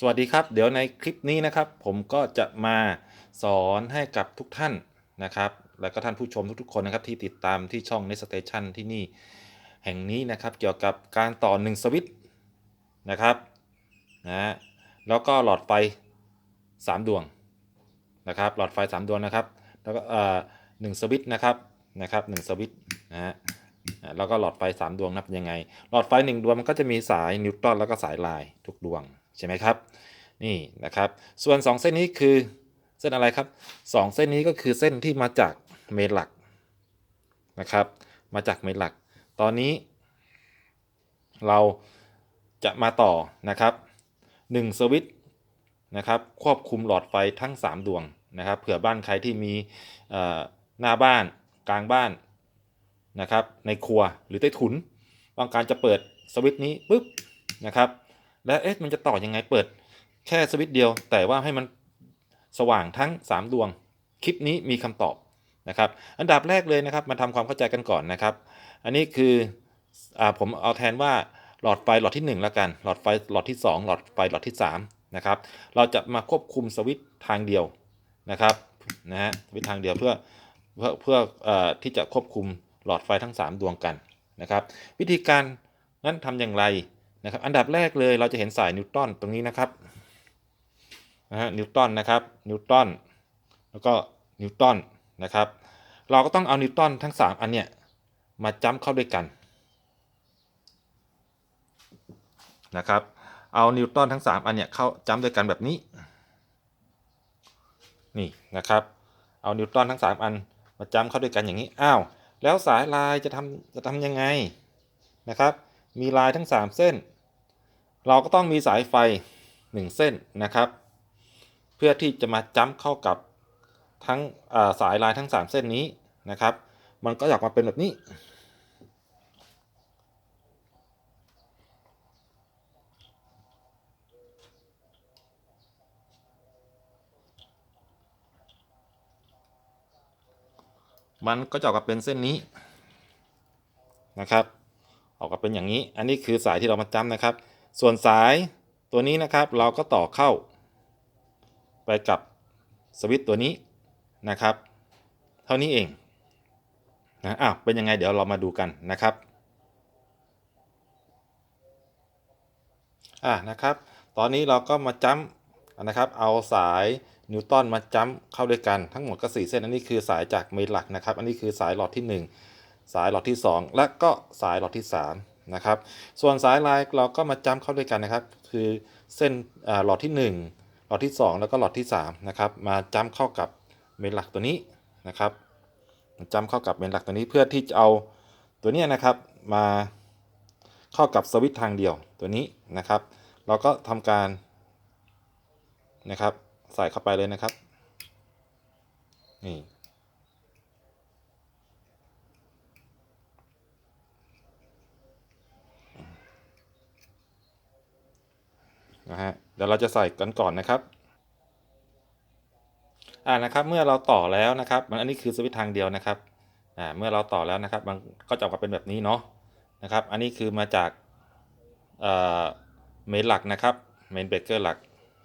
สวัสดีครับ เดี๋ยวในคลิปนี้นะครับ ผมก็จะมาสอนให้กับทุกท่านนะครับ และก็ท่านผู้ชมทุกๆ คนนะครับ ที่ติดตามที่ช่อง n e s Station ที่นี่แห่งนี้นะครับ เกี่ยวกับการต่อ 1 สวิตช์นะครับนะแล้วก็หลอดไฟ 3 ดวงนะครับ หลอดไฟ 3 ดวงนะครับ แล้วก็เอ่อหนึ่งสวิตช์นะครับนะครับหนึ่งสวิตช์นะฮะแล้วก็หลอดไฟ 3 ดวงนับยังไง หลอดไฟ 1 ดวงมันก็จะมีสายนิวตรอนแล้วก็สายลายทุกดวง ใช่ไหมครับ นี่นะครับ ส่วน 2 เส้นนี้คือเส้นอะไรครับ 2 เส้นนี้ก็คือเส้นที่มาจากเมนหลักนะครับ มาจากเมนหลัก ตอนนี้ เราจะมาต่อนะครับ1สวิตช์นะครับ ควบคุมหลอดไฟทั้ง 3 ดวงนะครับเผื่อบ้านใครที่มีหน้าบ้านกลางบ้านนะครับ ในครัวหรือใต้ถุนต้องการจะเปิดสวิตช์นี้ปุ๊บนะครับ แล้วเอ๊ะมันจะต่อยังไงเปิด แค่สวิตช์เดียว แต่ว่าให้มันสว่างทั้ง 3 ดวง คลิปนี้มีคำตอบนะครับ อันดับแรกเลยนะครับ มาทำความเข้าใจกันก่อนนะครับ อันนี้คืออผมเอาแทนว่าหลอดไฟหลอดที่ 1 แล้วกัน หลอดไฟหลอดที่ 2 หลอดไฟหลอดที่3นะครับ เราจะมาควบคุมสวิตช์ทางเดียวนะครับนะฮะสวิตช์ทางเดียวเพื่อเพื่อเพื่อออที่จะควบคุมหลอดไฟทั้ง 3 ดวงกันนะครับ วิธีการนั้นทำอย่างไร นะครับอันดับแรกเลยเราจะเห็นสายนิวตันตรงนี้นะครับนะฮะนิวตันนะครับนิวตันแล้วก็นิวตันนะครับเราก็ต้องเอานิวตันทั้ง 3 อันเนี้ยมาจ้ำเข้าด้วยกันนะครับเอานิวตันทั้ง 3 อันเนี้ยเข้าจ้ำด้วยกันแบบนี้นี่นะครับเอานิวตันทั้ง 3 อันมาจ้ำเข้าด้วยกันอย่างนี้อ้าวแล้วสายลายจะทำจะทำยังไงนะครับมีลายทั้ง 3 เส้น เราก็ต้องมีสายไฟ 1 เส้นนะครับ เพื่อที่จะมาจ้ำเข้ากับทั้งาสายลายทั้ง 3 เส้นนี้นะครับ มันก็ออกมาเป็นแบบนี้ มันก็จะออกมาเป็นเส้นนี้นะครับ ออกมาเป็นอย่างนี้ อันนี้คือสายที่เรามาจ้ำนะครับ ส่วนสายตัวนี้นะครับเราก็ต่อเข้า ไปกับสวิตตัวนี้นะครับ เท่านี้เองนะอ้าวเป็นยังไงเดี๋ยวเรามาดูกันนะครับอ่านะครับ ตอนนี้เราก็มาจ้ำนะครับ เอาสายนิวตันมาจ้ำเข้าด้วยกันทั้งหมดก็4เส้นอันนี้คือสายจากเมนหลักนะครับ อันนี้คือสายหลอดที่ 1 สายหลอดที่ 2 และก็สายหลอดที่ 3 นะครับ ส่วนสายลายเราก็มาจ้ำเข้าด้วยกันนะครับ คือเส้นหลอดที่ 1 หลอดที่ 2 แล้วก็หลอดที่ 3 นะครับ มาจ้ำเข้ากับเมนหลักตัวนี้นะครับจ้ำเข้ากับเมนหลักตัวนี้เพื่อที่จะเอาตัวนี้นะครับมาเข้ากับสวิตช์ทางเดียวตัวนี้นะครับ เราก็ทำการนะครับ ใส่เข้าไปเลยนะครับนี่ นะฮะเดี๋ยวเราจะใส่กันก่อนนะครับอ่านะครับเมื่อเราต่อแล้วนะครับมันอันนี้คือสวิตทางเดียวนะครับอ่าเมื่อเราต่อแล้วนะครับมันก็จะออกมาเป็นแบบนี้เนาะนะครับ อันนี้คือมาจากเอ่อเมนหลักนะครับเมนเบรกเกอร์หลัก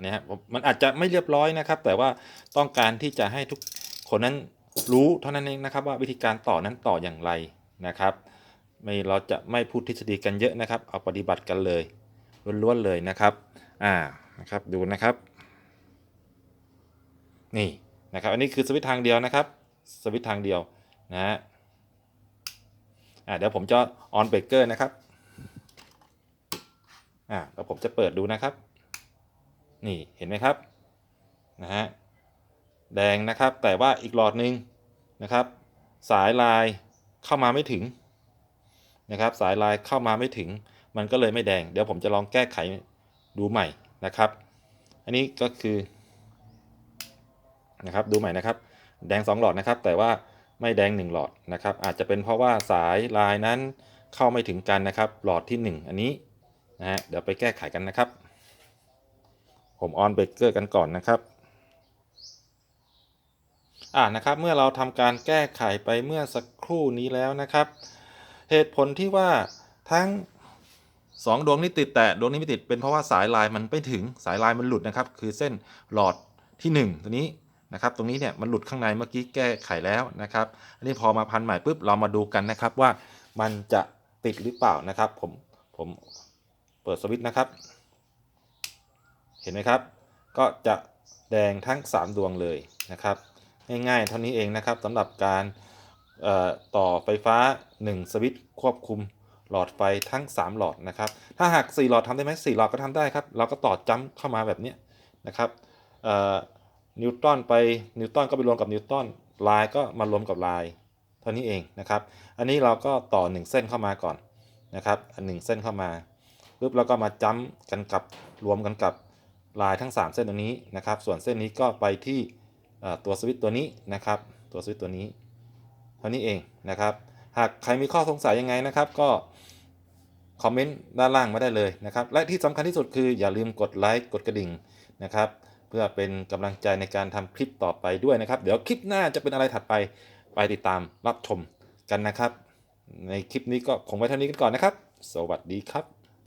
เนี่ยฮะมันอาจจะไม่เรียบร้อยนะครับ แต่ว่าต้องการที่จะให้ทุกคนนั้นรู้เท่านั้นเองนะครับว่าวิธีการต่อนั้นต่ออย่างไรนะครับไม่เราจะไม่พูดทฤษฎีกันเยอะนะครับ เอาปฏิบัติกันเลยล้วนๆเลยนะครับ อ่านะครับดูนะครับ นี่นะครับอันนี้คือสวิตช์ทางเดียวนะครับ สวิตช์ทางเดียวนะฮะอ่าเดี๋ยวผมจะออนเบรกเกอร์นะครับอ่าแล้วผมจะเปิดดูนะครับ นี่เห็นไหมครับนะฮะแดงนะครับแต่ว่าอีกหลอดหนึ่งนะครับ สายลายเข้ามาไม่ถึงนะครับ สายลายเข้ามาไม่ถึง มันก็เลยไม่แดง เดี๋ยวผมจะลองแก้ไข ดูใหม่นะครับ อันนี้ก็คือนะครับดูใหม่นะครับ แดง 2 หลอดนะครับ แต่ว่าไม่แดง 1 หลอดนะครับ อาจจะเป็นเพราะว่าสายลายนั้นเข้าไม่ถึงกันนะครับ หลอดที่ 1 อันนี้นะฮะเดี๋ยวไปแก้ไขกันนะครับ ผมออนเบรกเกอร์กันก่อนนะครับอ่านะครับเมื่อเราทำการแก้ไขไปเมื่อสักครู่นี้แล้วนะครับ เหตุผลที่ว่าทั้ง สองดวงนี้ติดแต่ดวงนี้ไม่ติดเป็นเพราะว่าสายลายมันไม่ถึงสายลายมันหลุดนะครับ คือเส้นหลอดที่หนึ่งตัวนี้นะครับ ตรงนี้เนี่ยมันหลุดข้างในเมื่อกี้แก้ไขแล้วนะครับ อันนี้พอมาพันใหม่ปุ๊บเรามาดูกันนะครับว่ามันจะติดหรือเปล่านะครับ ผมผมเปิดสวิตช์นะครับ เห็นไหมครับ ก็จะแดงทั้ง 3 ดวงเลยนะครับ ง่ายๆเท่านี้เองนะครับสำหรับการต่อไฟฟ้า 1 สวิตช์ควบคุม หลอดไฟทั้ง 3 หลอดนะครับ ถ้าหาก 4 หลอดทำได้ไหม4หลอดก็ทำได้ครับ เราก็ต่อจัมป์เข้ามาแบบนี้นะครับนิวตันไปนิวตันก็ไปรวมกับนิวตันลน์ก็มารวมกับลน์เท่านี้เองนะครับ อันนี้เราก็ต่อ 1 เส้นเข้ามาก่อนนะครับหนึ่งเส้นเข้ามาปุ๊บเราก็มาจัมป์กันกับรวมกันกับลายทั้ง 3 เส้นตรงนี้นะครับ ส่วนเส้นนี้ก็ไปที่ตัวสวิตช์ตัวนี้นะครับ ตัวสวิตช์ตัวนี้ เท่านี้เองนะครับ หากใครมีข้อสงสัยยังไงนะครับ ก็คอมเมนต์ด้านล่างมาได้เลยนะครับ และที่สำคัญที่สุดคืออย่าลืมกดไลค์กดกระดิ่งนะครับ เพื่อเป็นกำลังใจในการทำคลิปต่อไปด้วยนะครับ เดี๋ยวคลิปหน้าจะเป็นอะไรถัดไปไปติดตามรับชมกันนะครับ ในคลิปนี้ก็คงไว้เท่านี้กันก่อนนะครับ สวัสดีครับ